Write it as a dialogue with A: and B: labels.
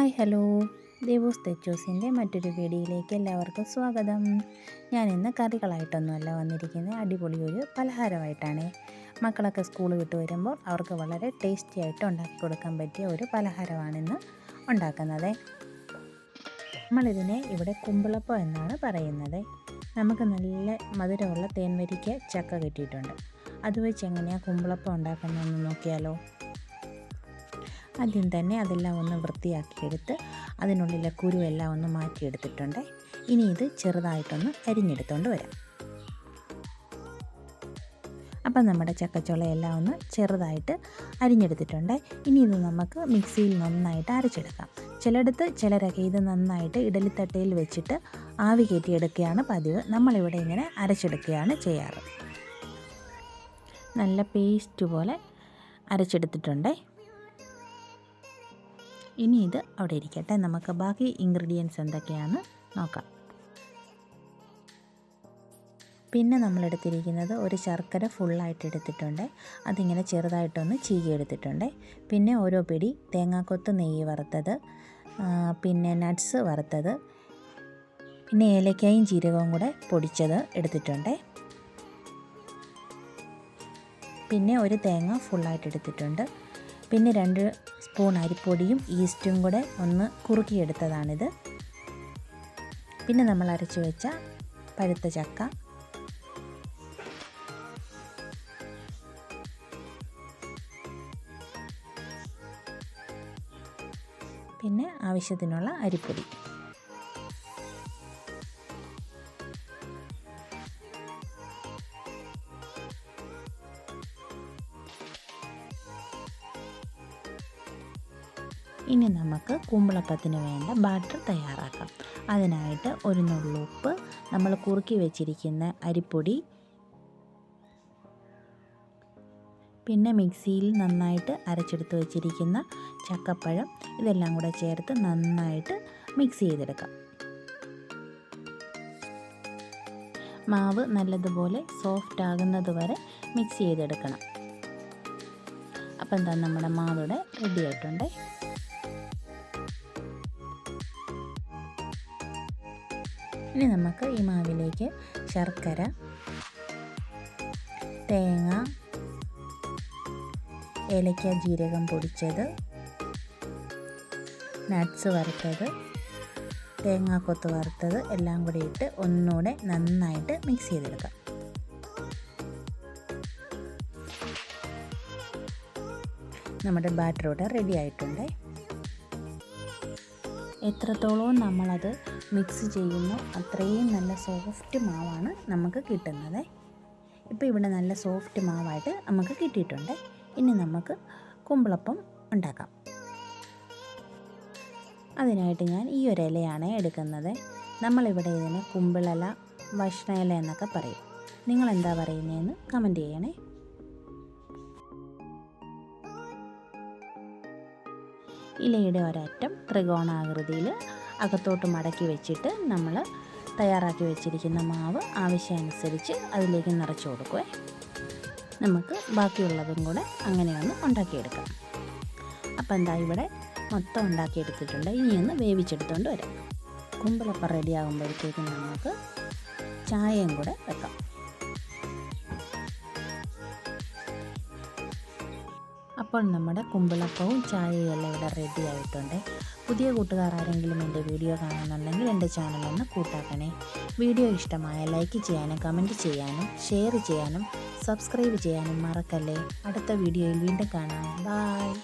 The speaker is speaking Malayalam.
A: Hi hello. ദേവൂസ് തെച്ചൂസിന്റെ മറ്റൊരു വീഡിയോയിലേക്ക് എല്ലാവർക്കും സ്വാഗതം. ഞാൻ ഇന്ന് കറികളായിട്ടൊന്നുമല്ല വന്നിരിക്കുന്നത്. അടിപൊളി ഒരു പലഹാരമായിട്ടാണ്. മക്കളൊക്കെ സ്കൂൾ വിട്ട് വരുമ്പോൾ അവർക്ക് വളരെ ടേസ്റ്റി ആയിട്ട് ഉണ്ടാക്കി കൊടുക്കാൻ പറ്റിയ ഒരു പലഹാരമാണിന്ന് ഉണ്ടാക്കുന്നത്. നമ്മളിതിനെ ഇവിടെ കുമ്പിളപ്പം എന്നാണ് പറയുന്നത്. നമുക്ക് നല്ല മധുരമുള്ള തേൻവരിക്ക ചക്ക കിട്ടിയിട്ടുണ്ട്. അത് വെച്ച് എങ്ങനെയാണ് കുമ്പിളപ്പം ഉണ്ടാക്കുന്നതെന്ന് നോക്കിയാലോ. ആദ്യം തന്നെ അതെല്ലാം ഒന്ന് വൃത്തിയാക്കിയെടുത്ത് അതിനുള്ളിലെ കുരുവെല്ലാം ഒന്ന് മാറ്റിയെടുത്തിട്ടുണ്ട്. ഇനി ഇത് ചെറുതായിട്ടൊന്ന് അരിഞ്ഞെടുത്തുകൊണ്ട് വരാം. അപ്പം നമ്മുടെ ചക്കച്ചുളയെല്ലാം ഒന്ന് ചെറുതായിട്ട് അരിഞ്ഞെടുത്തിട്ടുണ്ട്. ഇനി ഇത് നമുക്ക് മിക്സിയിൽ നന്നായിട്ട് അരച്ചെടുക്കാം. ചിലയിടത്ത് ചിലരൊക്കെ ഇത് നന്നായിട്ട് ഇഡലിത്തട്ടയിൽ വെച്ചിട്ട് ആവി കയറ്റിയെടുക്കുകയാണ് പതിവ്. നമ്മളിവിടെ ഇങ്ങനെ അരച്ചെടുക്കുകയാണ് ചെയ്യാറ്. നല്ല പേസ്റ്റ് പോലെ അരച്ചെടുത്തിട്ടുണ്ടേ. ഇനി ഇത് അവിടെ ഇരിക്കട്ടെ. നമുക്ക് ബാക്കി ഇൻഗ്രീഡിയൻസ് എന്തൊക്കെയാണ് നോക്കാം. പിന്നെ നമ്മൾ എടുത്തിരിക്കുന്നത് ഒരു ശർക്കര ഫുള്ളായിട്ട് എടുത്തിട്ടുണ്ട്. അതിങ്ങനെ ചെറുതായിട്ടൊന്ന് ചീകി എടുത്തിട്ടുണ്ട് പിന്നെ ഓരോ പിടി തേങ്ങാക്കൊത്ത് നെയ്യ് വറുത്തത് പിന്നെ നട്ട്സ് വറുത്തത് പിന്നെ ഏലക്കായും ജീരകവും കൂടെ പൊടിച്ചത് എടുത്തിട്ടുണ്ട്. പിന്നെ ഒരു തേങ്ങ ഫുള്ളായിട്ട് എടുത്തിട്ടുണ്ട്. പിന്നെ രണ്ട് സ്പൂൺ അരിപ്പൊടിയും ഈസ്റ്റും കൂടെ ഒന്ന് കുറുക്കിയെടുത്തതാണിത്. പിന്നെ നമ്മൾ അരച്ചു വെച്ച പഴുത്ത ചക്ക. പിന്നെ ആവശ്യത്തിനുള്ള അരിപ്പൊടി. ഇനി നമുക്ക് കുമ്പളപ്പത്തിന് വേണ്ട ബാറ്റർ തയ്യാറാക്കാം. അതിനായിട്ട് ഒരു നുള്ളുപ്പ് നമ്മൾ കുറുക്കി വെച്ചിരിക്കുന്ന അരിപ്പൊടി പിന്നെ മിക്സിയിൽ നന്നായിട്ട് അരച്ചെടുത്ത് വെച്ചിരിക്കുന്ന ചക്കപ്പഴം ഇതെല്ലാം കൂടെ ചേർത്ത് നന്നായിട്ട് മിക്സ് ചെയ്തെടുക്കാം. മാവ് നല്ലതുപോലെ സോഫ്റ്റ് ആകുന്നത് വരെ മിക്സ് ചെയ്തെടുക്കണം. അപ്പം എന്താ നമ്മുടെ മാവിടെ റെഡി ആയിട്ടുണ്ടേ. ഇനി നമുക്ക് ഈ മാവിലേക്ക് ശർക്കര തേങ്ങ ഏലക്ക ജീരകം പൊടിച്ചത് നട്ട്സ് വറുത്തത് തേങ്ങാക്കൊത്ത് വറുത്തത് എല്ലാം കൂടി ഇട്ട് ഒന്നുകൂടെ നന്നായിട്ട് മിക്സ് ചെയ്തെടുക്കാം. നമ്മുടെ ബാറ്റർ ഇവിടെ റെഡി ആയിട്ടുണ്ട്. എത്രത്തോളം നമ്മളത് മിക്സ് ചെയ്യുന്നു. അത്രയും നല്ല സോഫ്റ്റ് മാവാണ് നമുക്ക് കിട്ടുന്നത്. ഇപ്പോൾ ഇവിടെ നല്ല സോഫ്റ്റ് മാവായിട്ട് നമുക്ക് കിട്ടിയിട്ടുണ്ട്. ഇനി നമുക്ക് കുമ്പിളപ്പം ഉണ്ടാക്കാം. അതിനായിട്ട് ഞാൻ ഈ ഒരു ഇലയാണ് എടുക്കുന്നത്. നമ്മളിവിടെ ഇതിനെ കുമ്പിളല വഷ്ണയില എന്നൊക്കെ പറയും. നിങ്ങൾ എന്താ പറയുന്നതെന്ന് കമന്റ് ചെയ്യണേ. ഇലയുടെ ഒരറ്റം ത്രികോണാകൃതിയിൽ അകത്തോട്ട് മടക്കി വെച്ചിട്ട് നമ്മൾ തയ്യാറാക്കി വെച്ചിരിക്കുന്ന മാവ് ആവശ്യമനുസരിച്ച് അതിലേക്ക് നിറച്ചു കൊടുക്കുക നമുക്ക് ബാക്കിയുള്ളതും കൂടെ അങ്ങനെയൊന്ന് ഉണ്ടാക്കിയെടുക്കാം. അപ്പം എന്താ ഇവിടെ മൊത്തം ഉണ്ടാക്കിയെടുത്തിട്ടുണ്ട്. ഇനിയൊന്ന് വേവിച്ചെടുത്തുകൊണ്ട് വരാം. കുമ്പളപ്പം റെഡി ആകുമ്പോഴത്തേക്കും നമുക്ക് ചായയും കൂടെ വെക്കാം. അപ്പോൾ നമ്മുടെ കുമ്പിളപ്പവും ചായയും എല്ലാം ഇവിടെ റെഡി ആയിട്ടുണ്ട്. പുതിയ കൂട്ടുകാർ ആരെങ്കിലും എന്റെ വീഡിയോ കാണുന്നുണ്ടെങ്കിൽ എന്റെ ചാനലൊന്ന് കൂട്ടാക്കണേ. വീഡിയോ ഇഷ്ടമായ ലൈക്ക് ചെയ്യാനും കമന്റ് ചെയ്യാനും ഷെയർ ചെയ്യാനും സബ്സ്ക്രൈബ് ചെയ്യാനും മറക്കല്ലേ. അടുത്ത വീഡിയോയിൽ വീണ്ടും കാണാം. ബായ്